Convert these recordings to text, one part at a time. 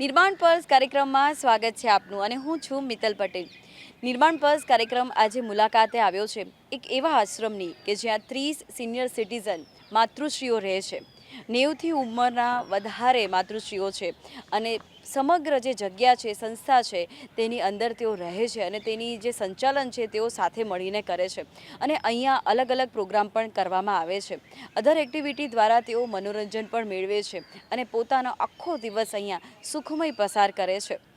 નિર્માણ પર્સ કાર્યક્રમમાં સ્વાગત છે આપનું અને હું છું મિત્તલ પટેલ. નિર્માણ પર્સ કાર્યક્રમ આજે મુલાકાતે આવ્યો છે. એક એવા આશ્રમની કે જ્યાં ત્રીસ સિનિયર સિટીઝન માતૃશ્રીઓ રહે છે. નેવથી ઉંમરના વધારે માતૃશ્રીઓ છે અને સમગ્ર જે જગ્યા છે, સંસ્થા છે, તેની અંદર તેઓ રહે છે અને તેની જે સંચાલન છે, તેઓ સાથે મળીને કરે છે અને અહીંયા અલગ અલગ પ્રોગ્રામ પણ કરવામાં આવે છે. અધર એક્ટિવિટી દ્વારા તેઓ મનોરંજન પણ મેળવે છે અને પોતાનો આખો દિવસ અહીંયા સુખમય પસાર કરે છે.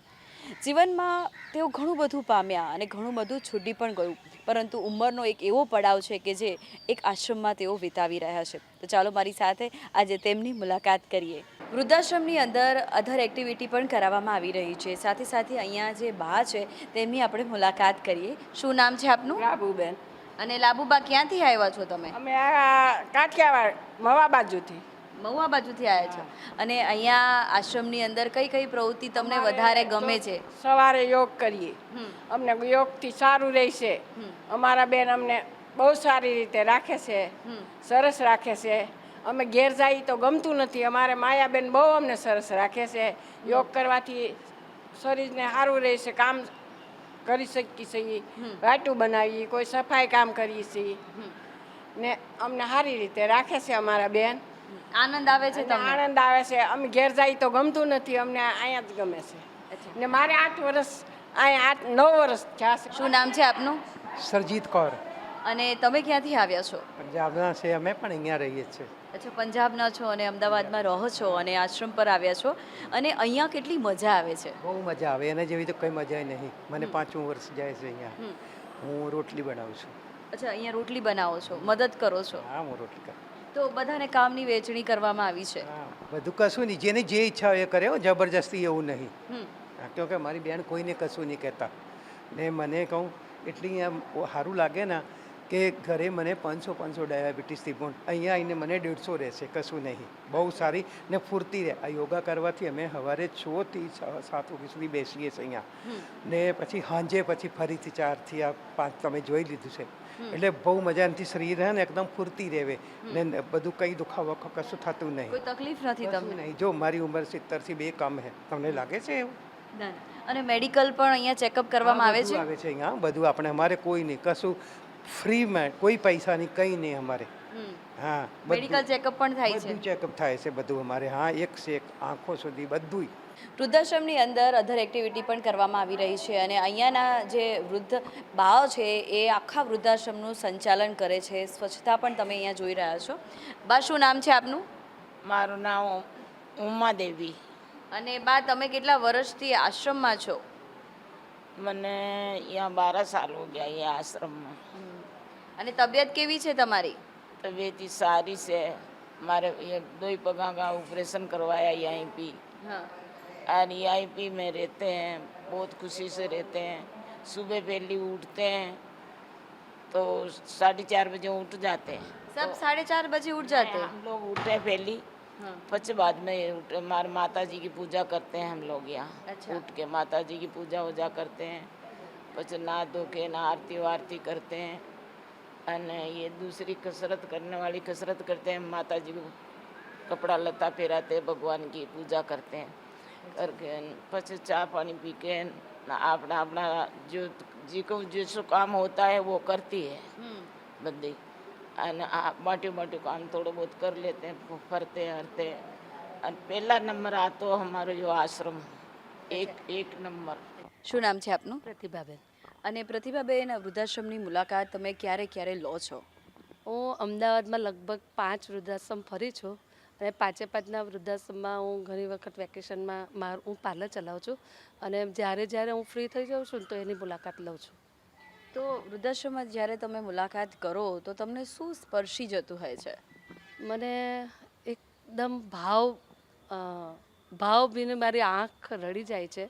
જીવનમાં તેઓ ઘણું બધું પામ્યા અને ઘણું બધું છૂટી પણ ગયું. પરંતુ ઉંમરનો એક એવો પડાવ છે કે જે એક આશ્રમમાં તેઓ વિતાવી રહ્યા છે. તો ચાલો મારી સાથે આજે તેમની મુલાકાત કરીએ. વૃદ્ધાશ્રમની અંદર અધર એક્ટિવિટી પણ કરાવવામાં આવી રહી છે. સાથે સાથે અહીંયા જે બા છે તેમની આપણે મુલાકાત કરીએ. શું નામ છે આપનું? લાબુબેન. અને લાબુબા ક્યાંથી આવ્યા છો તમે? અમે આ કાઠિયાવાડ મવા બાજુથી. મહુવા બાજુથી આવ્યા છો. અને અહીંયા આશ્રમની અંદર કઈ કઈ પ્રવૃત્તિ તમને વધારે ગમે છે? સવારે યોગ કરીએ. અમને યોગથી સારું રહેશે. અમારા બેન અમને બહુ સારી રીતે રાખે છે. સરસ રાખે છે. અમે ઘેર જઈએ તો ગમતું નથી. અમારે માયાબેન બહુ અમને સરસ રાખે છે. યોગ કરવાથી શરીરને સારું રહેશે કામ કરી શકીએ છીએ. વાટું બનાવીએ કોઈ સફાઈ કામ કરીએ છીએ. ને અમને સારી રીતે રાખે છે અમારા બેન. આનંદ આવે છે અને તમને? આનંદ આવે છે. અમે ઘેર જઈએ તો ગમતું નથી. અમને અહીંયા જ ગમે છે. અચ્છા. ને મારે આઠ વર્ષ અહીંયા આઠ નવ વર્ષ થયા છે. શું નામ છે આપનું? સરજીત કૌર. અને તમે ક્યાંથી આવ્યા છો? પંજાબના છે. અમે પણ અહીંયા રહીએ છીએ. અચ્છા પંજાબના છો અને અમદાવાદમાં રહો છો અને આશ્રમ પર આવ્યા છો. અને અહીંયા કેટલી મજા આવે છે? બહુ મજા આવે. એના જેવી તો કંઈ મજા નહીં. મને પાંચમું વર્ષ જાય છે અહીંયા. હું રોટલી બનાવું છું. અચ્છા અહીંયા રોટલી બનાવો છો. મદદ કરો છો. હા હું રોટલી કરું. તો બધાને કામની વહેંચણી કરવામાં આવી છે. બધું કશું નહીં. જેને જે ઈચ્છા હોય એ કરે હો, જબરજસ્તી એવું નહીં. કેમ કે મારી બેન કોઈને કશું નહીં કહેતા. ને મને કહું એટલી આમ સારું લાગે ને કે ઘરે મને પાંચસો પાંચસો ડાયાબિટીસથી પણ અહીંયા આવીને મને દેડસો રહેશે કશું નહીં. બહુ સારી ને ફૂર્તી રહે. આ યોગા કરવાથી અમે સવારે છથી સાત વાગ્યા સુધી બેસીએ છીએ અહીંયા. ને પછી સાંજે પછી ફરીથી ચારથી આ પાંચ તમે જોઈ લીધું છે. એટલે બહુ મજાથી શરીર રહે ને એકદમ ફૂર્તી રહેવે. ને બધું કંઈ દુખાવો કશું થતું નહીં. કોઈ તકલીફ નથી તમને? નહીં. જો મારી ઉંમર સિત્તેરથી બે કમ હે. તમને લાગે છે એવું. અને મેડિકલ પણ અહીંયા ચેકઅપ કરવામાં આવે છે? આવે છે અહીંયા. બધું આપણે અમારે કોઈ નહીં. કશું ફ્રીમાં કોઈ પૈસાની કંઈ નહીં અમારે. હા મેડિકલ ચેકઅપ પણ થાય છે. બધું ચેકઅપ થાય છે બધું અમારે. હા એક સે એક આંખો સુધી બધું વૃદ્ધાશ્રમની અંદર અધર એક્ટિવિટી પણ કરવામાં આવી રહી છે અને અહીંયાના જે વૃદ્ધ બાઓ છે એ આખા વૃદ્ધાશ્રમનું સંચાલન કરે છે. સ્વચ્છતા પણ તમે અહીંયા જોઈ રહ્યા છો. બા શું નામ છે આપનું? મારું નામ ઉમા દેવી. અને બા તમે કેટલા વર્ષથી આશ્રમમાં છો? મને અહીંયા બારા સાલ હો ગયા એ આશ્રમમાં. અને તબિયત કેવી છે તમારી? તબीयत ही सारी से हमारे ये दो ही पगा का ऑपरेशन करवाया यहीं पे हाँ और यहीं पे में रहते हैं बहुत खुशी से रहते हैं सुबह पहली उठते हैं तो साढ़े चार बजे उठ जाते हैं सब साढ़े चार बजे उठ जाते हैं हम लोग उठे पहली हाँ। पच बाद में उठ हमारे माता जी की पूजा करते हैं हम लोग यहाँ अच्छा। उठ के माता जी की पूजा वूजा करते हैं पच नहा धो के ना आरती वारती करते हैं અને ये दूसरी कसरत करने वाली कसरत करते हैं माता जी को कपड़ा लता पहराते हैं भगवान की पूजा करते हैं करके પછી ચા પાણી પી के ना अपना अपना जो जी को जो काम होता है वो करती है હમ बंदी અને આ મોટું મોટું કામ થોડું बहुत कर लेते हैं फ- फरते हरते અને પહેલા નંબર આતો અમારો જો આશ્રમ એક એક નંબર શું નામ છે આપનું પ્રતિભાબેન અને પ્રતિભાબેન વૃદ્ધાશ્રમની મુલાકાત તમે ક્યારે ક્યારે લો છો? હું અમદાવાદમાં લગભગ પાંચ વૃદ્ધાશ્રમ ફરી છું અને પાંચે પાંચના વૃદ્ધાશ્રમમાં હું ઘણી વખત વેકેશનમાં મારું હું પાર્લર ચલાવું છું અને જ્યારે જ્યારે હું ફ્રી થઈ જાઉં છું તો એની મુલાકાત લઉં છું. તો વૃદ્ધાશ્રમમાં જ્યારે તમે મુલાકાત કરો તો તમને શું સ્પર્શી જતું હોય છે? મને એકદમ ભાવ ભાવ બીને મારી આંખ રડી જાય છે.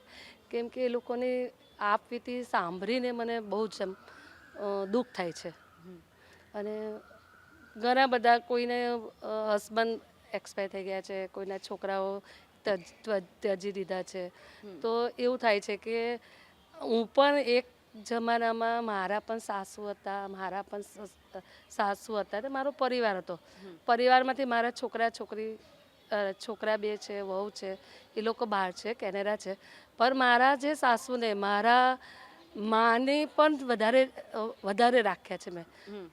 કેમ કે એ લોકોની આપવીતી સાંભળીને મને બહુ જ એમ દુઃખ થાય છે. અને ઘણા બધા કોઈને હસબન્ડ એક્સપાયર થઈ ગયા છે કોઈના છોકરાઓ ત્યજ- દીધા છે. તો એવું થાય છે કે હું પણ એક જમાનામાં મારા પણ સાસુ હતા મારા પણ સાસુ હતા તો મારો પરિવાર હતો. પરિવારમાંથી મારા છોકરા છોકરી છોકરા બે છે વહુ છે એ લોકો બહાર છે કેનેડા છે. પણ મારા જે સાસુને મારા માને પણ વધારે વધારે રાખ્યા છે મેં.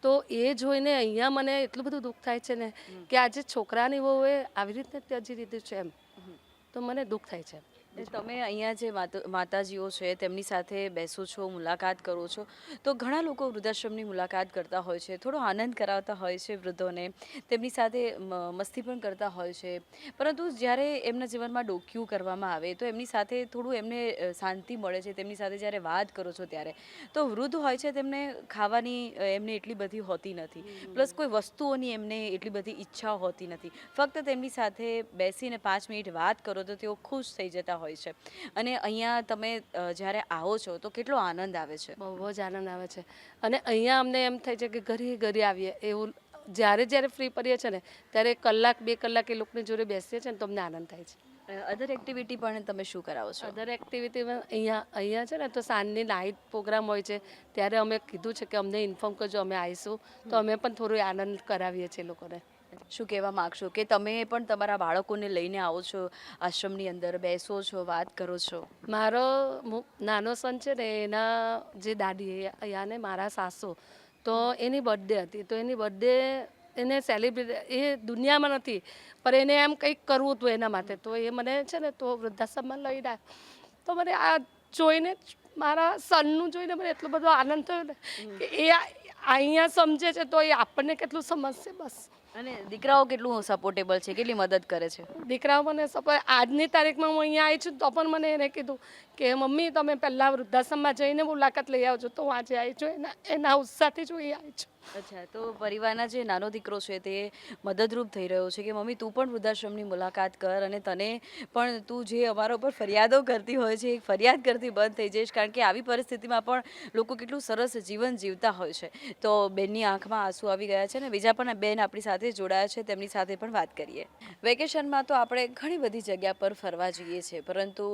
તો એ જોઈને અહીંયા મને એટલું બધું દુઃખ થાય છે ને કે આજે છોકરાની વહુએ આવી રીતે ત્યજી દીધું છે એમ. તો મને દુઃખ થાય છે તમે અહીંયા જે માતા માતાજીઓ છે તેમની સાથે બેસો છો મુલાકાત કરો છો તો ઘણા લોકો વૃદ્ધાશ્રમની મુલાકાત કરતા હોય છે થોડો આનંદ કરાવતા હોય છે વૃદ્ધોને તેમની સાથે મસ્તી પણ કરતા હોય છે. પરંતુ જ્યારે એમના જીવનમાં ડોક્યું કરવામાં આવે તો એમની સાથે થોડું એમને શાંતિ મળે છે તેમની સાથે જ્યારે વાત કરો છો ત્યારે તો વૃદ્ધ હોય છે તેમને ખાવાની એમને એટલી બધી હોતી નથી. પ્લસ કોઈ વસ્તુઓની એમને એટલી બધી ઈચ્છા હોતી નથી. ફક્ત તેમની સાથે બેસીને પાંચ મિનિટ વાત કરો તો તેઓ ખુશ થઈ જતા હોય છે. અને અહીંયા તમે જ્યારે આવો છો તો કેટલો આનંદ આવે છે? બહુ જ આનંદ આવે છે. અને અહીંયા અમને એમ થાય છે કે ઘરે ઘરે આવીએ એવું જ્યારે જ્યારે ફ્રી પડીએ છે ને ત્યારે કલાક બે કલાક એ લોકોની જોડે બેસીએ છીએ ને તો અમને આનંદ થાય છે. અધર એક્ટિવિટી પણ તમે શું કરાવો છો? અધર એક્ટિવિટીમાં અહીંયા અહીંયા છે ને તો સાંજની નાઇટ પ્રોગ્રામ હોય છે ત્યારે અમે કીધું છે કે અમને ઇન્ફોર્મ કરજો અમે આવીશું. તો અમે પણ થોડું આનંદ કરાવીએ છીએ લોકોને. શું કહેવા માગશો? કે તમે પણ તમારા બાળકોને લઈને આવો છો આશ્રમની અંદર બેસો છો વાત કરો છો? મારો નાનો સન છે ને એના જે દાદી યાને મારા સાસુ તો એની બર્થડે હતી. તો એની બર્થડે એને સેલિબ્રેટ એ દુનિયામાં નથી પણ એને એમ કંઈક કરવું હતું એના માટે. તો એ મને છે ને તો વૃદ્ધાશ્રમમાં લઈ રહ્યા તો મને આ જોઈને જ મારા સનનું જોઈને મને એટલો બધો આનંદ થયો ને કે એ અહીંયા સમજે છે તો એ આપણને કેટલું સમજશે બસ. અને દીકરાઓ કેટલું સપોર્ટેબલ છે? કેટલી મદદ કરે છે? દીકરાઓ મને સપોર્ટ આજની તારીખમાં હું અહીંયા આવી છું તો પણ મને એને કીધું કે, મમ્મી, તમે પહેલાં વૃદ્ધાશ્રમમાં જઈને મુલાકાત લઈ આવજો. તો હું આજે આવી છું, એના એના ઉત્સાહથી જ હું અહીં આવી છું. અચ્છા, તો પરિવારના જે નાનો દીકરો છે તે મદદરૂપ થઈ રહ્યો છે કે, મમ્મી, તું પણ વૃદ્ધાશ્રમની મુલાકાત કર અને તને પણ તું જે અમારા ઉપર ફરિયાદો કરતી હોય છે એ ફરિયાદ કરતી બંધ થઈ જઈશ. કારણ કે આવી પરિસ્થિતિમાં પણ લોકો કેટલું સરસ જીવન જીવતા હોય છે. તો બેનની આંખમાં આંસુ આવી ગયા છે ને બીજા પણ બેન આપણી સાથે જોડાયા છે, તેમની સાથે પણ વાત કરીએ. વેકેશનમાં તો આપણે ઘણી બધી જગ્યા પર ફરવા જઈએ છીએ, પરંતુ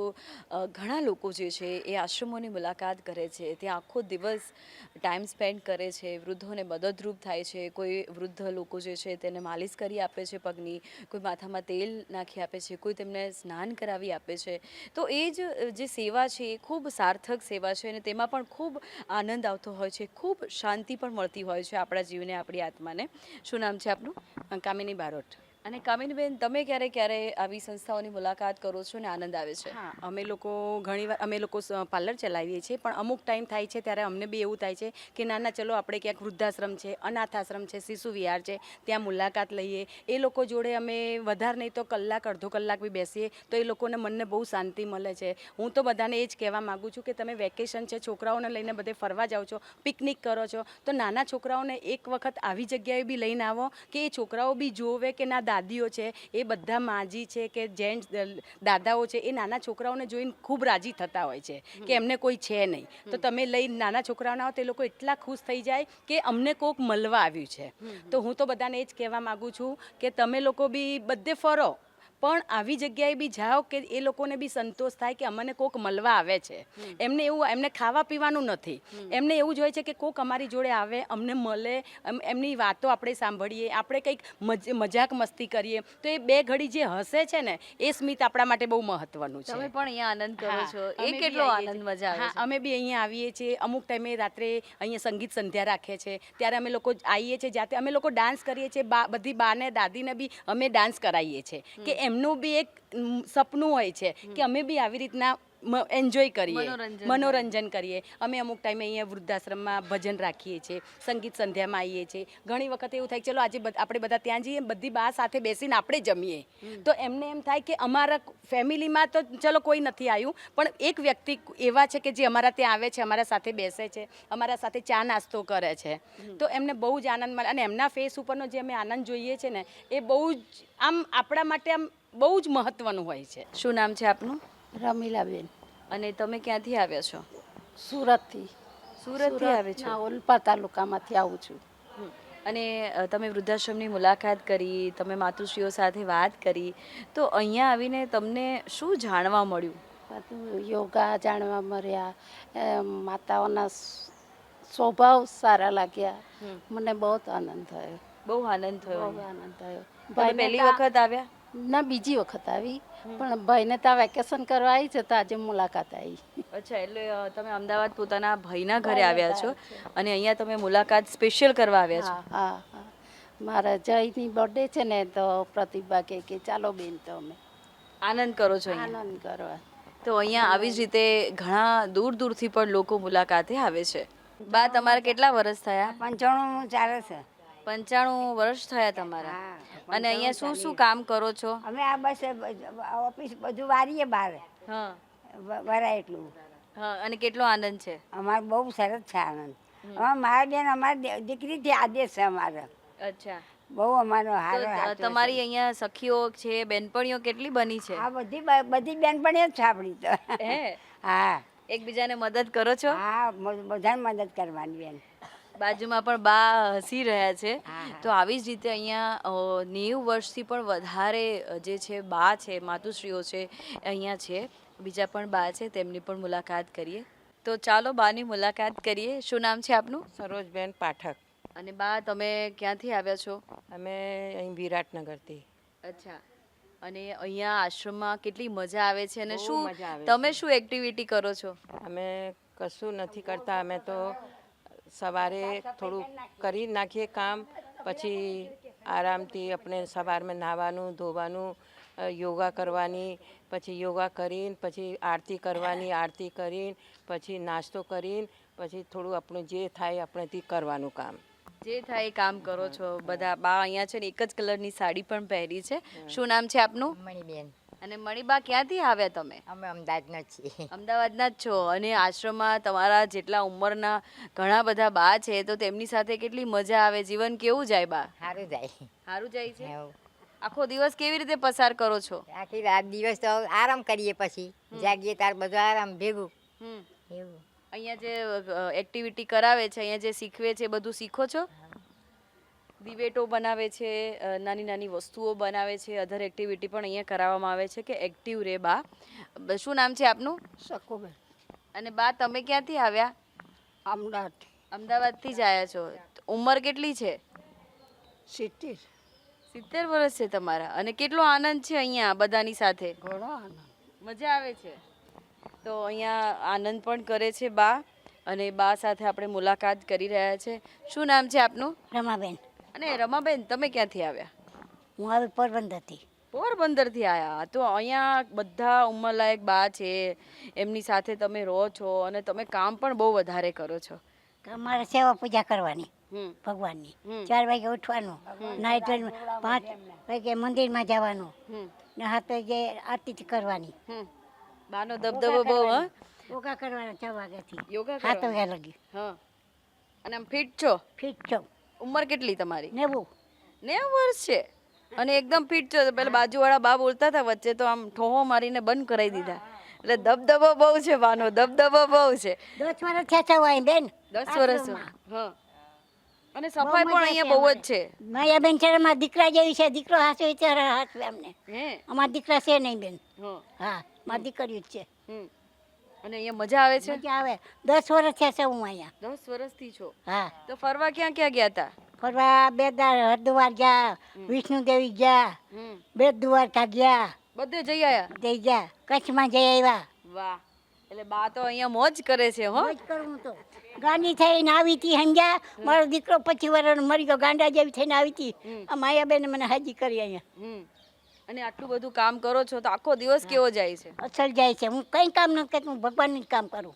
ઘણા લોકો જે છે એ આશ્રમોની મુલાકાત કરે છે ત્યાં આખો દિવસ ટાઈમ સ્પેન્ડ કરે છે, વૃદ્ધોને મદદરૂપ થાય છે, કોઈ વૃદ્ધ લોકો જે છે તેને માલિશ કરી આપે છે પગની, કોઈ માથામાં તેલ નાખી આપે છે, કોઈ તેમને સ્નાન કરાવી આપે છે. તો એ જ, જે સેવા છે એ ખૂબ સાર્થક સેવા છે અને તેમાં પણ ખૂબ આનંદ આવતો હોય છે, ખૂબ શાંતિ પણ મળતી હોય છે આપણા જીવને, આપણી આત્માને. શું નામ છે આપનું? કામિની બારોટ. અને કામિનીબેન, તમે ક્યારે ક્યારે આવી સંસ્થાઓની મુલાકાત કરો છો ને આનંદ આવે છે? અમે લોકો ઘણીવાર અમે લોકો પાર્લર ચલાવીએ છીએ, પણ અમુક ટાઈમ થાય છે ત્યારે અમને બી એવું થાય છે કે ના ના ચલો આપણે ક્યાંક વૃદ્ધાશ્રમ છે અનાથ આશ્રમ છે, શિશુ વિહાર છે, ત્યાં મુલાકાત લઈએ. એ લોકો જોડે અમે વધારે નહીં તો કલાક, અડધો કલાક બી બેસીએ, તો એ લોકોને મનને બહુ શાંતિ મળે છે. હું તો બધાને એ જ કહેવા માગું છું કે તમે વેકેશન છે, છોકરાઓને લઈને બધે ફરવા જાઓ છો, પિકનિક કરો છો, તો નાના છોકરાઓને એક વખત આવી જગ્યાએ બી લઈને આવો કે એ છોકરાઓ બી જોવે કે ના દાદીઓ છે એ બધા માજી છે કે જેન્ટ્સ દાદાઓ છે એ નાના છોકરાઓને જોઈને ખૂબ રાજી થતા હોય છે કે એમને કોઈ છે નહીં. તો તમે લઈ નાના છોકરાઓને આવો તે લોકો એટલા ખુશ થઈ જાય કે અમને કોક મળવા આવ્યું છે. તો હું તો બધાને એ જ કહેવા માગું છું કે તમે લોકો બી બધે ફરો. પણ આવી જગ્યાએ બી જાઓ કે એ લોકોને બી સંતોષ થાય કે અમને કોક મળવા આવે છે. એમને એવું એમને ખાવા પીવાનું નથી. એમને એવું જ હોય છે કે કોક અમારી જોડે આવે અમને મળે એમની વાતો આપણે સાંભળીએ આપણે કંઈક મજાક મસ્તી કરીએ. તો એ બે ઘડી જે હસે છે ને એ સ્મિત આપણા માટે બહુ મહત્વનું છે. તમે પણ અહીંયા આનંદ કરો છો. એ કેટલો આનંદ મજા આવે અમે બી અહીંયા આવીએ છીએ. અમુક ટાઈમે રાત્રે અહીંયા સંગીત સંધ્યા રાખે છે. ત્યારે અમે લોકો આવીએ છીએ. જાતે અમે લોકો ડાન્સ કરીએ છીએ. બા બધી બાને દાદીને બી અમે ડાન્સ કરાવીએ છીએ. કે એમનું બી એક સપનું હોય છે કે અમે બી આવી રીતના એન્જોય કરીએ. મનોરંજન. કરીએ. અમે અમુક ટાઈમે અહીંયા વૃદ્ધાશ્રમમાં ભજન રાખીએ છીએ સંગીત સંધ્યામાં આવીએ છીએ. ઘણી વખત એવું થાય કે ચલો આજે આપણે બધા ત્યાં જઈએ બધી બા સાથે બેસીને આપણે જમીએ. તો એમને એમ થાય કે અમારા ફેમિલીમાં તો ચલો કોઈ નથી આવ્યું પણ એક વ્યક્તિ એવા છે કે જે અમારા ત્યાં આવે છે અમારા સાથે બેસે છે અમારા સાથે ચા નાસ્તો કરે છે. તો એમને બહુ જ આનંદ મળે. અને એમના ફેસ ઉપરનો જે અમે આનંદ જોઈએ છે ને એ બહુ જ આમ આપણા માટે આમ બહુ જ મહત્વનું હોય છે. શું નામ છે આપનું? રમીલાબેન. અને તમે ક્યાંથી આવ્યા છો? સુરતથી. સુરતથી આવે છો? ઓલપા તાલુકામાંથી આવું છું. અને તમે વૃદ્ધાશ્રમની મુલાકાત કરી તમે માતૃશ્રીઓ સાથે વાત કરી. તો અહીંયા આવીને તમને શું જાણવા મળ્યું? બધું યોગા જાણવા મળ્યા માતાઓના સ્વભાવ સારા લાગ્યા. મને બહુ આનંદ થયો. બહુ આનંદ થયો બહુ આનંદ થયો. ભાઈ પહેલી વખત આવ્યા? ના બીજી વખત આવી. પણ ભાઈને ત્યાં વેકેશન કરવા આવી છે તો આજે મુલાકાત આવી. અચ્છા એટલે તમે અમદાવાદ પોતાના ભાઈના ઘરે આવ્યા છો અને અહીંયા તમે મુલાકાત સ્પેશિયલ કરવા આવ્યા છો? હા હા મારા જયની બર્થડે છે ને તો પ્રતિભા કે કે ચાલો બેન તો અમે. આનંદ કરો છો અહીંયા? આનંદ કરવા તો અહીંયા આવી જ રીતે ઘણા દૂર દૂરથી પણ લોકો મુલાકાતે આવે છે. બા તમારે કેટલા વર્ષ થયા? પંચાણું ચાલે છે. પંચાણું વર્ષ થયા તમારા. અને અહીંયા શું શું કામ કરો છો? અમે આ બસ ઓફિસ બધું વારીએ બહાર. વરાય એટલું હા અને કેટલો આનંદ છે? અમારો બહુ સરસ છે આનંદ. મારા બેન અમારી દીકરી દીકરીથી આદેશ છે અમારે. અચ્છા. બહુ અમારો હારો. તમારી અહીંયા સખીઓ છે બેનપણીઓ કેટલી બની છે? આ બધી બધી બેનપણીઓ જ છે આપણી તો. હા? એકબીજાને મદદ કરો છો? હા બધાને મદદ કરવાની બેન. બાજુમાં પણ બા હસી રહ્યા છે. તો આવી જ રીતે અહીંયા નેવું વર્ષથી પણ વધારે જે છે બા છે માતુશ્રીઓ છે અહીંયા છે. બીજા પણ બા છે તેમની પણ મુલાકાત કરીએ. તો ચાલો બાની મુલાકાત કરીએ. શું નામ છે આપનું? સરોજબેન પાઠક. અને બા તમે ક્યાંથી આવ્યા છો? અમે અહીં વિરાટનગરથી. અચ્છા. અને અહીંયા આશ્રમમાં કેટલી મજા આવે છે અને શું તમે શું એક્ટિવિટી કરો છો? અમે કશું નથી કરતા. અમે તો સવારે થોડું કરી નાખીએ. કામ પછી આરામથી આપણે સવારમાં નાહવાનું ધોવાનું યોગા કરવાની પછી યોગા કરીને પછી આરતી કરવાની આરતી કરીને પછી નાસ્તો કરીને પછી થોડું આપણું જે થાય આપણેથી કરવાનું કામ. જે થાય એ કામ કરો છો બધા. બા અહીંયા છે ને એક જ કલરની સાડી પણ પહેરી છે. શું નામ છે આપનું? મણીબેન. અને મણિબા ક્યાંથી આવ્યા તમે? અમે અમદાવાદના છીએ. અમદાવાદના જ છો. અને આશ્રમમાં તમારા જેટલા ઉંમરના ઘણા બધા બા છે તો તેમની સાથે કેટલી મજા આવે? જીવન કેવું જાય બા? સારું જાય. સારું જાય છે? આખો દિવસ કેવી રીતે પસાર કરો છો? આખી રાત દિવસ તો આરામ કરીએ પછી. જાગીએ તાર બધું આરામ ભેગું. એવું. અહીંયા જે એક્ટિવિટી કરાવે છે અહીંયા જે શીખવે છે બધું શીખો છો? દિવેટો બનાવે છે નાની નાની વસ્તુઓ બનાવે છે અધર એક્ટિવિટી પણ અહીંયા કરાવવામાં આવે છે કે એક્ટિવ રે બા. શું નામ છે આપનું? શકુબેન. અને બા તમે ક્યાંથી આવ્યા? અમદાવાદ. અમદાવાદથી જ આવ્યા છો. ઉંમર કેટલી છે? સિત્તેર. સિત્તેર વર્ષ છે તમારા. અને કેટલો આનંદ છે અહીંયા બધાની સાથે? ઘણો આનંદ. મજા આવે છે. તો અહીંયા આનંદ પણ કરે છે બા. અને બા સાથે આપણે મુલાકાત કરી રહ્યા છે. શું નામ છે આપનું? રમાબેન. અને રમાબેન તમે ક્યાંથી આવ્યા? હું હવે પોરબંદરથી. પોરબંદરથી આવ્યા તો અહીંયા બધા ઉંમરલાયક બા છે એમની સાથે તમે રહો છો અને તમે કામ પણ બહુ વધારે કરો છો. અમારે સેવા પૂજા કરવાની ભગવાનની. ચાર વાગે ઉઠવાનું નાઇટ પાંચ વાગે મંદિરમાં જવાનું ને હાથે વાગે આરતી કરવાની. બાનો દબદબો બહુ હા? યોગા કરવાના છ વાગ્યાથી. યોગા સાત વાગ્યા લગી. હા. અને આમ ફિટ છો? ફિટ છો. ઉંમર કેટલી તમારી? નેવું. નેવું વર્ષ છે. અને એકદમ ફિટ છો. પેલા બાજુવાળા બા બોલતા હતા વચ્ચે તો આમ ઠોહો મારીને બંધ કરાવી દીધા. એટલે દબદબો બહુ છે વાનો. દબદબો બહુ છે. દસ વર્ષ થયા છે વાય બેન. દસ વર્ષ હા. અને સફાઈ પણ અહીંયા બહુ જ છે. માયાબેન છે અમારા દીકરા જેવી છે. દીકરો હાસો ત્યારે હાસવે અમને અમારા દીકરા છે નહીં બેન. હા. હા મારી દીકરી જ છે. અને અહીંયા મજા આવે છે? મજા આવે. દસ વર્ષ થયા છે હું અહીંયા. દસ વર્ષથી છો? હા. તો ફરવા ક્યાં ક્યાં ગયા હતા ફરવા બે હરિદ્વાર ગયા વિષ્ણુદેવી ગયા બેદ્વારકા દ્વારકા ગયા. બધે જઈ આયા? જઈ ગયા. કચ્છમાં જઈ આવ્યા. વાહ. એટલે બા તો અહીંયા મોજ કરે છે હો. મોજ કરું તો. ગાંડી થઈને આવી હતી સમજ્યા મારો દીકરો પછી વર્ષનો મરી ગયો. ગાંડા જેવી થઈને આવી હતી આ માયાબેને મને હાજી કરી અહીંયા. અને આટલું બધું કામ કરો છો તો આખો દિવસ કેવો જાય છે? અસર જાય છે. હું કંઈ કામ નથી કરતી હું ભગવાનનું જ કામ કરું.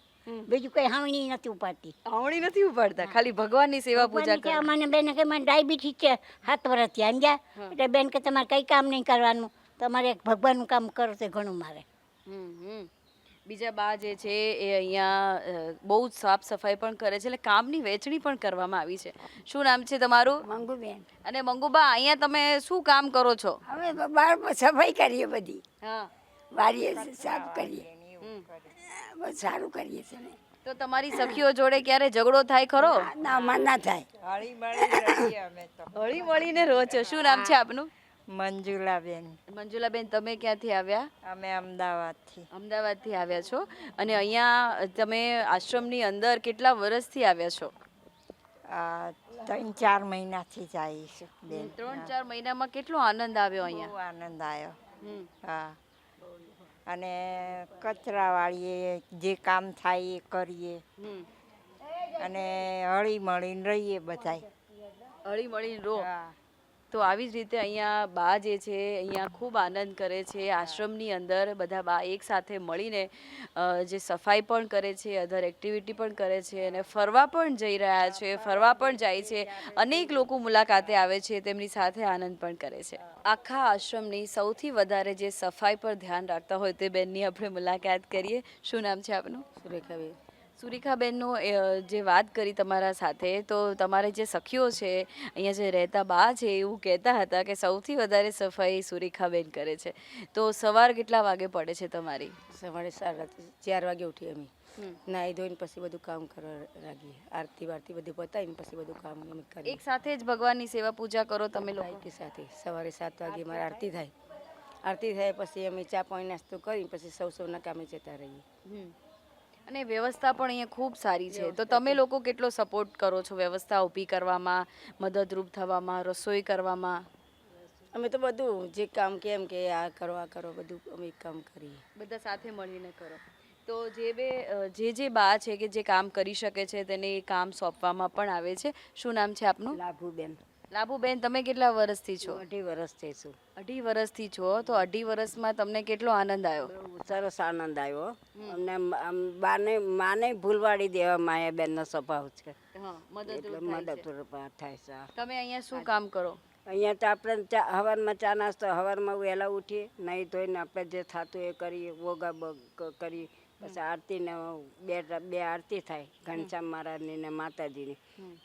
બીજું કઈ હાવણી નથી ઉપાડતી. હાવણી નથી ઉપાડતા? ખાલી ભગવાનની સેવા પૂજા કરે. મને બેન કે મને ડાયાબિટીસ છે સાત વર્ષથી સમજ્યા? એટલે બેન કે તમારે કંઈ કામ નહીં કરવાનું. તમારે એક ભગવાનનું કામ કરો તો ઘણું મારે. હમ હમ. બીજા બા જે છે એ અહીંયા બહુ જ સાફ સફાઈ પણ કરે છે એટલે કામની વહેંચણી પણ કરવામાં આવી છે. શું નામ છે તમારું? મંગુબેન. અને મંગુબા અહીંયા તમે શું કામ કરો છો? અમે બહાર સફાઈ કરીએ બધી. હા. વારીએ સાફ કરીએ. સારું કરીએ છે તો તમારી સખીઓ જોડે ક્યારે ઝઘડો થાય ખરો? ના ના થાય. હળી મળીને રહો છો. શું નામ છે આપનું? મંજુલાબેન. મંજુલાબેન તમે ક્યાંથી આવ્યા? અમે અમદાવાદથી. અમદાવાદથી આવ્યા છો. અને અહીંયા તમે આશ્રમની અંદર કેટલા વર્ષથી આવ્યા છો? આ ત્રણ ચાર મહિનાથી જાય છે બેન. ત્રણ ચાર મહિનામાં કેટલો આનંદ આવ્યો અહીંયા? આનંદ આવ્યો. હા. અને કચરા વાળીએ જે કામ થાય એ કરીએ. અને હળી મળીને રહીએ બધાય. હળી મળીને રહો. હા. તો આવી જ રીતે અહીંયા બા જે છે, અહીંયા ખૂબ આનંદ કરે છે. આશ્રમની અંદર બધા બા એકસાથે મળીને જે સફાઈ પણ કરે છે અધર એક્ટિવિટી પણ કરે છે અને ફરવા પણ જઈ રહ્યા છે, ફરવા પણ જાય છે. અનેક લોકો મુલાકાતે આવે છે, તેમની સાથે આનંદ પણ કરે છે. આખા આશ્રમની સૌથી વધારે જે સફાઈ પર ધ્યાન રાખતા હોય તે બેનની આપણે મુલાકાત કરીએ. શું નામ છે આપનું? સુરેખાબેન. સુરેખાબેનનો જે વાત કરી તમારા સાથે તો તમારે જે સખીઓ છે અહીંયા જે રહેતા બા છે એવું કહેતા હતા કે સૌથી વધારે સફાઈ સુરેખાબેન કરે છે. તો સવાર કેટલા વાગે પડે છે તમારી? સવારે સાડા ચાર વાગે ઉઠી અમે. નાહી ધોઈને પછી બધું કામ કરવા લાગીએ. આરતી વારતી બધું પતાવીને પછી બધું કામ અમે કરીએ. એક સાથે જ ભગવાનની સેવા પૂજા કરો તમે લોકો? સાથે. સવારે સાત વાગે મારે આરતી થાય. આરતી થાય પછી અમે ચા પાણી નાસ્તો કરી પછી સૌ સૌના કામે જતા રહીએ. અને વ્યવસ્થા પણ અહીંયા ખૂબ સારી છે. તો તમે લોકો કેટલો સપોર્ટ કરો છો વ્યવસ્થા ઊભી કરવામાં મદદરૂપ થવામાં રસોઈ કરવામાં? અમે તો બધું જે કામ કેમ કે આ કરો આ કરો બધું અમે કામ કરીએ. બધા સાથે મળીને કરો. તો જે બે જે જે બા છે કે જે કામ કરી શકે છે તેને એ કામ સોંપવામાં પણ આવે છે. શું નામ છે આપનું? લાભુબેન. લાભુબેન તમે કેટલા વર્ષથી છો? અઢી વર્ષથી છું. અઢી વર્ષથી છો? તો અઢી વર્ષમાં તમને કેટલો આનંદ આવ્યો? સરસ આનંદ આવ્યો. અમને બાને માને ભૂલવાડી દેવા માયાબેનનો સ્વભાવ છે. મદદરૂપ થાય છે. તમે અહીંયા શું કામ કરો? અહીંયા તો આપણે ચા હવારમાં ચા નાસ્તો હવારમાં વહેલા ઉઠીએ નહીં ધોઈને આપણે જે થતું એ કરીએ વોગા બગ કરીએ પછી આરતીને બે બે આરતી થાય ઘનશ્યામ મહારાજની ને માતાજીની.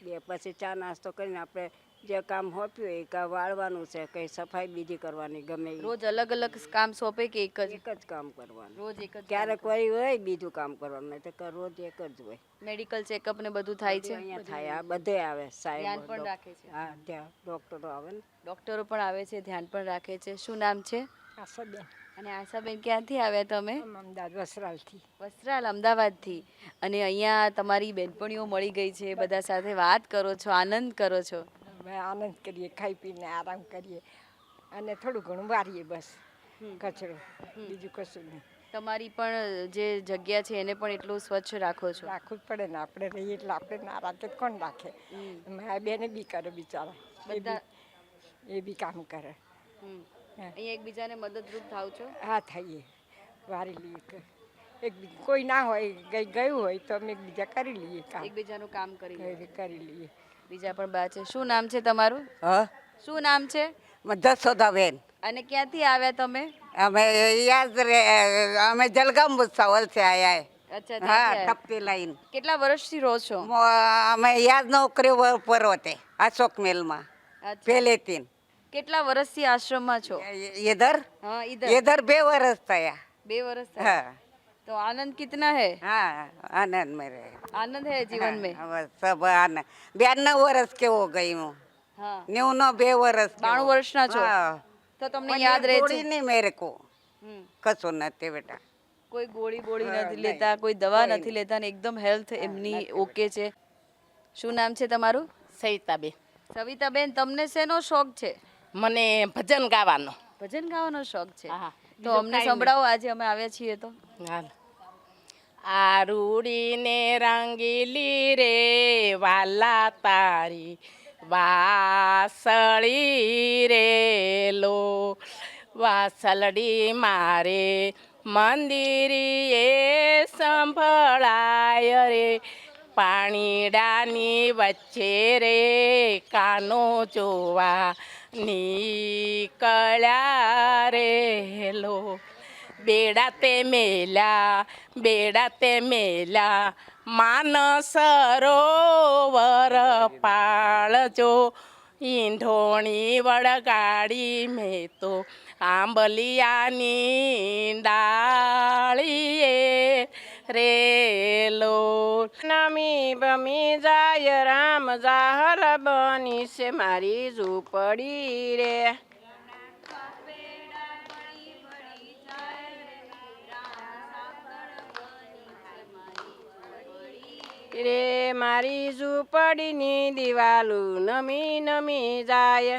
બે પછી ચા નાસ્તો કરીને આપણે જે કામ સોંપ્યું એ કામ વાળવાનું છે કંઈ સફાઈ બીજી કરવાની ગમે ઈ. રોજ અલગ અલગ કામ સોંપે કે એક જ? એક જ કામ કરવાનું. રોજ એક જ ક્યારેક વળી હોય બીજું કામ કરવાનું નહીં તો કે રોજ એક જ હોય. મેડિકલ ચેકઅપ ને બધું થાય છે? અહીંયા થાય આ બધે આવે ધ્યાન સાહેબ પણ રાખે છે. હા ત્યાં ડોક્ટરો આવે ને. ડોક્ટરો પણ આવે છે ધ્યાન પણ રાખે છે. શું નામ છે? આશાબેન. અને આશાબેન ક્યાંથી આવ્યા તમે? અમદાવાદ વસરાલથી વસ્ત્રાલ અમદાવાદથી. અને અહીંયા તમારી બેનપણીઓ મળી ગઈ છે બધા સાથે વાત કરો છો આનંદ કરો છો. અમે આનંદ કરીએ ખાઈ પીને આરામ કરીએ. અને થોડું ઘણું વારીએ બસ કચરો બીજું કશું નહીં. તમારી પણ જે જગ્યા છે એને પણ એટલું સ્વચ્છ રાખો છો. રાખવું જ પડે ને આપણે રહીએ એટલે આપણે ના રાખે કોણ રાખે? મારા બેને બી કરે બિચારા બધા એ બી કામ કરે. અહીંયા એકબીજાને મદદરૂપ થાવ છો? હા થઈએ. વારી લઈએ એક કોઈ ના હોય ગઈ ગયું હોય તો અમે એકબીજા કરી લઈએ કામ. એકબીજાનું કામ. કરી- કરી લઈએ. બીજા પણ બા છે. શું નામ છે તમારું? હા? શું નામ છે? જસોદાબેન અને ક્યાંથી આવ્યા તમે? અમે યાદ અમે જલગામ સાવલ છે આયા અચ્છા હા ટપતી લાઈન. કેટલા વર્ષથી રહો છો? અમે યાદ નોકરી પર્વતે હોતે અશોક મેલમાં. પહેલેથી. કેટલા વર્ષથી આશ્રમમાં છો? ઈધર ઈધર બે વર્ષ થયા. બે વર્ષ હા. तो आनंद कितना है हाँ आनंद में रहे आनंद है जीवन में हाँ, बस सब आनंद बयानवे वर्ष के हो गई हूँ हाँ न्यू नो બે વર્ષ કે બાણું હો. વર્ષના છો હા. તો તમને પણ યાદ એ રહે ગોળી છે નહીં મેરે કો હમ. કશું નથી બેટા કોઈ ગોળી બોળી હા, નથી નહીં. લેતા કોઈ દવા કોઈ નથી લેતા ને એકદમ હેલ્થ એમની ઓકે છે શું નામ છે તમારું સવિતાબેન સવિતાબેન તમને શેનો શોખ છે મને ભજન ગાવાનો ભજન ગાવાનો શોખ છે હા, તો બીજો અમને કાંઈ સંભળાવો આજે અમે આવ્યા છીએ તો હાલ આરુડીને રંગીલી રે વાલા તારી વાસળી રે લો વાસલડી મારે મંદિરીએ સંભળાય રે પાણીડાની વચ્ચે રે કાનો જોવા નીકળ્યા રે લો બેડા તે મેલા બેડા તે મેલ્યા માનસરોવર પાળજો. ઈંઢોણી વળગાડી મેં તો આંબલિયાની ડાળીએ રેલો. નમી બમી જાય, રામ જાહર બની છે મારી ઝૂંપડી રે. રે મારી ઝૂંપડીની દિવાલું નમી નમી જાય.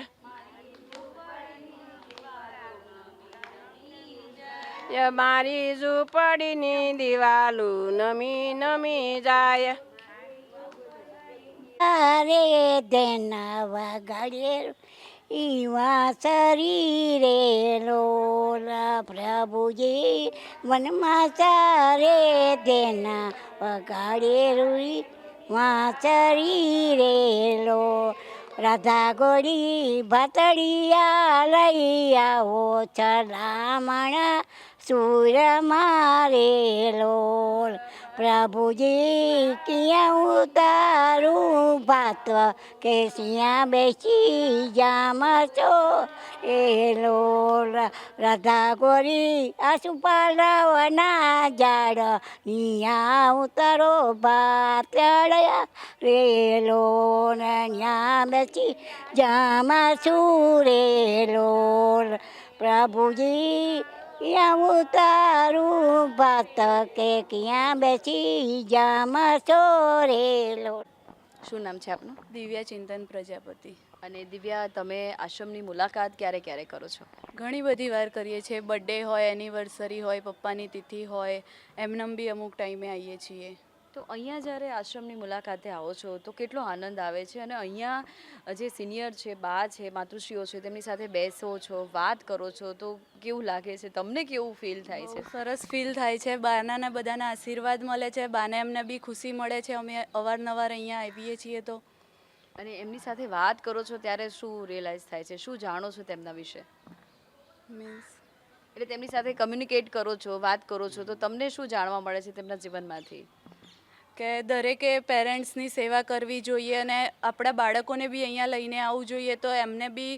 મારી ઝૂંપડીની દિવાલું નમી નમી જાય. અરે દેના વગાડે ઈવા શરીરે લોલા પ્રભુજે મનમાં ચારે તેના પગાડે રૂઈ. વાંચરી રે લો રાધા ગોળી ભાતડિયા લઈ આવો ચલામણા. સુર મારે લોલ પ્રભુજી, ક્યાં ઉતારું ભાત? કે સિયા બેસી જામ છો એ લોલ રાધા ગોરી, આસુપાલવના ઝાડ? નિયા ઉતારો ભાત રે લોલ ન્યા બેસી જામ છું રે લોલ પ્રભુજી ક્યાં ઉતારું ભાત કે ક્યાં બેસી જામ ચોરેલો શું નામ છે આપનું? દિવ્યા ચિંતન પ્રજાપતિ. અને દિવ્યા તમે આશ્રમની મુલાકાત ક્યારે ક્યારે કરો છો? ઘણી બધી વાર કરીએ છીએ. બર્થડે હોય એનિવર્સરી હોય પપ્પાની તિથિ હોય એમનેમ બી અમુક ટાઈમે આવીએ છીએ. તો અહીંયા જ્યારે આશ્રમની મુલાકાતે આવો છો તો કેટલો આનંદ આવે છે? અને અહીંયા જે સિનિયર છે બા છે માતૃશ્રીઓ છે તેમની સાથે બેસો છો વાત કરો છો તો કેવું લાગે છે? તમને કેવું ફીલ થાય છે? સરસ ફીલ થાય છે. બાના ને બધાના આશીર્વાદ મળે છે. બાને એમને બી ખુશી મળે છે. અમે અવારનવાર અહીંયા આવીએ છીએ તો. અને એમની સાથે વાત કરો છો ત્યારે શું રિયલાઇઝ થાય છે? શું જાણો છો તેમના વિશે? મીન્સ એટલે તેમની સાથે કમ્યુનિકેટ કરો છો વાત કરો છો તો તમને શું જાણવા મળે છે તેમના જીવનમાંથી? કે દરેકે પેરેન્ટ્સની સેવા કરવી જોઈએ અને આપણા બાળકોને બી અહીંયા લઈને આવવું જોઈએ તો એમને બી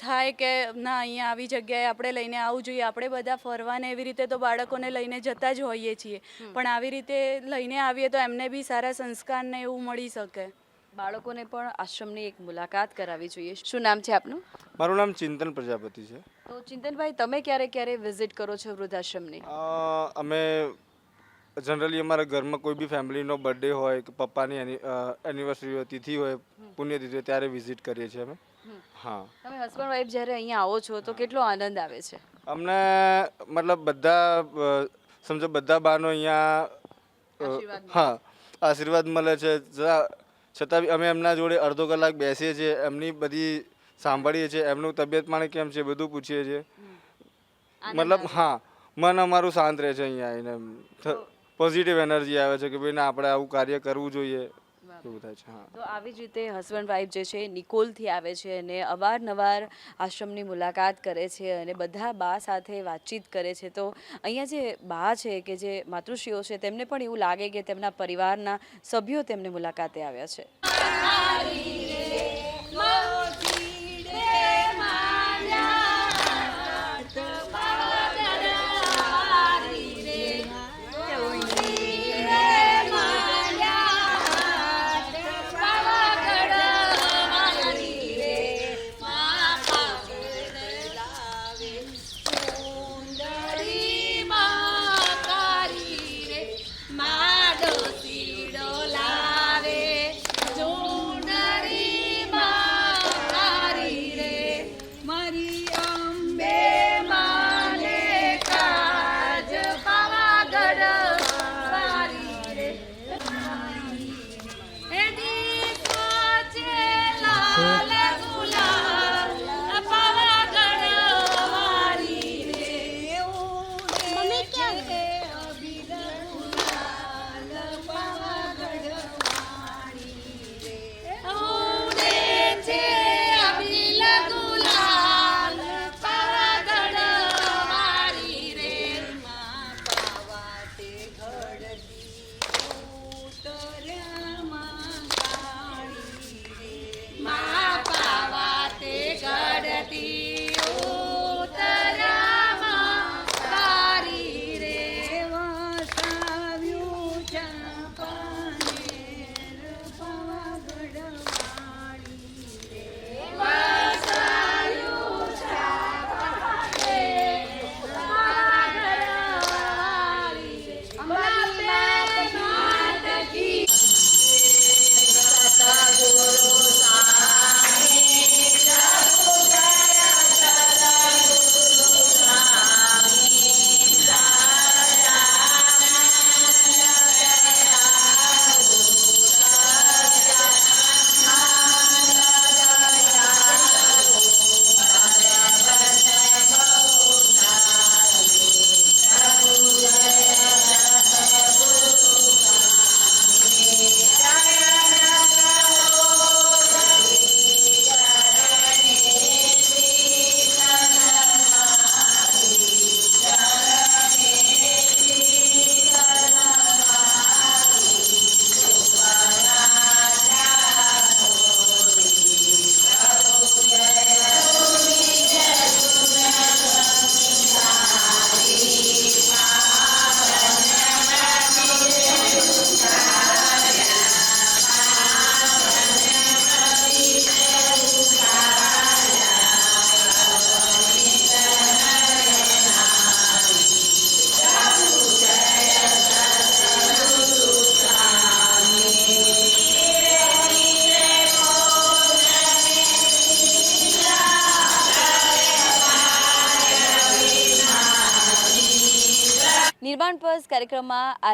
થાય કે ના અહીંયા આવી જગ્યાએ આપણે લઈને આવવું જોઈએ. આપણે બધા ફરવાને એવી રીતે તો બાળકોને લઈને જતા જ હોઈએ છીએ. પણ આવી રીતે લઈને આવીએ તો એમને બી સારા સંસ્કારને એવું મળી શકે. બાળકોને પણ આશ્રમની એક મુલાકાત કરાવવી જોઈએ. શું નામ છે આપનું? મારું નામ ચિંતન પ્રજાપતિ છે. તો ચિંતનભાઈ તમે ક્યારે ક્યારે વિઝિટ કરો છો વૃદ્ધાશ્રમની? અમે જનરલી અમારા ઘરમાં કોઈ બી ફેમિલીનો બર્થડે હોય કે પપ્પાની એનિવર્સરી હોય તિથિ હોય પુણ્યતિથિ હોય ત્યારે વિઝિટ કરીએ છીએ અમે. હા. તમે હસબન્ડ વાઈફ જ્યારે અહીંયા આવો છો તો કેટલો આનંદ આવે છે? અમને મતલબ બધા સમજો બધા બાનો અહીંયા. હા આશીર્વાદ મળે છે. છતાં અમે એમના જોડે અડધો કલાક બેસીએ છીએ એમની બધી સાંભળીએ છીએ એમનું તબિયત પાણી કેમ છે બધું પૂછીએ છીએ. મતલબ હા મન અમારું શાંત રહે છે અહીંયા આવીને પોઝિટિવ એનર્જી આવે છે કે ભાઈ ના આપણે આવું કાર્ય કરવું જોઈએ. એવું થાય છે હા. તો આવી જ રીતે હસબન્ડ વાઈફ જે છે નિકોલથી આવે છે અને અવારનવાર આશ્રમની મુલાકાત કરે છે અને બધા બા સાથે વાતચીત કરે છે. તો અહીંયા જે બા છે કે જે માતૃશ્રીઓ છે તેમને પણ એવું લાગે કે તેમના પરિવારના સભ્યો તેમને મુલાકાતે આવ્યા છે.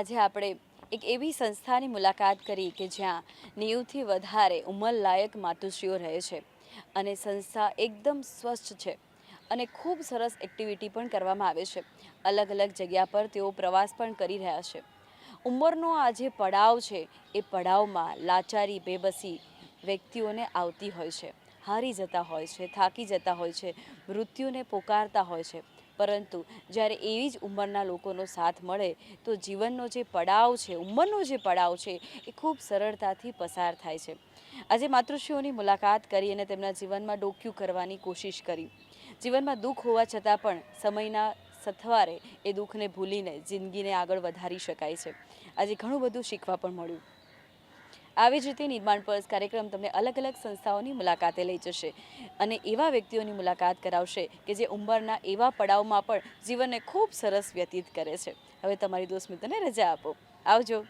આજે આપણે એક એવી સંસ્થાની મુલાકાત કરી કે જ્યાં નેવુંથી વધારે ઉંમરલાયક માતુશ્રીઓ રહે છે. અને સંસ્થા એકદમ સ્વચ્છ છે અને ખૂબ સરસ એક્ટિવિટી પણ કરવામાં આવે છે. અલગ અલગ જગ્યા પર તેઓ પ્રવાસ પણ કરી રહ્યા છે. ઉંમરનો આ જે પડાવ છે એ પડાવમાં લાચારી, બેબસી વ્યક્તિઓને આવતી હોય છે. હારી જતા હોય છે, થાકી જતા હોય છે, મૃત્યુને પોકારતા હોય છે. પરંતુ જ્યારે એવી જ ઉંમરના લોકોનો સાથ મળે, તો જીવનનો જે પડાવ છે, ઉંમરનો જે પડાવ છે, એ ખૂબ સરળતાથી પસાર થાય છે. આજે માતૃશ્રીઓની મુલાકાત કરી અને તેમના જીવનમાં ડોક્યું કરવાની કોશિશ કરી. જીવનમાં દુઃખ હોવા છતાં પણ સમયના સથવારે એ દુઃખને ભૂલીને જિંદગીને આગળ વધારી શકાય છે. આજે ઘણું બધું શીખવા પણ મળ્યું. આવી જ રીતે નિર્માણ પર્સ કાર્યક્રમ તમને અલગ અલગ સંસ્થાઓની મુલાકાતે લઈ જશે અને એવા વ્યક્તિઓની મુલાકાત કરાવશે કે જે ઉંમરના એવા પડાવમાં પણ જીવનને ખૂબ સરસ વ્યતીત કરે છે. હવે તમારી દોસ્ત મિત્રને રજા આપો. આવજો.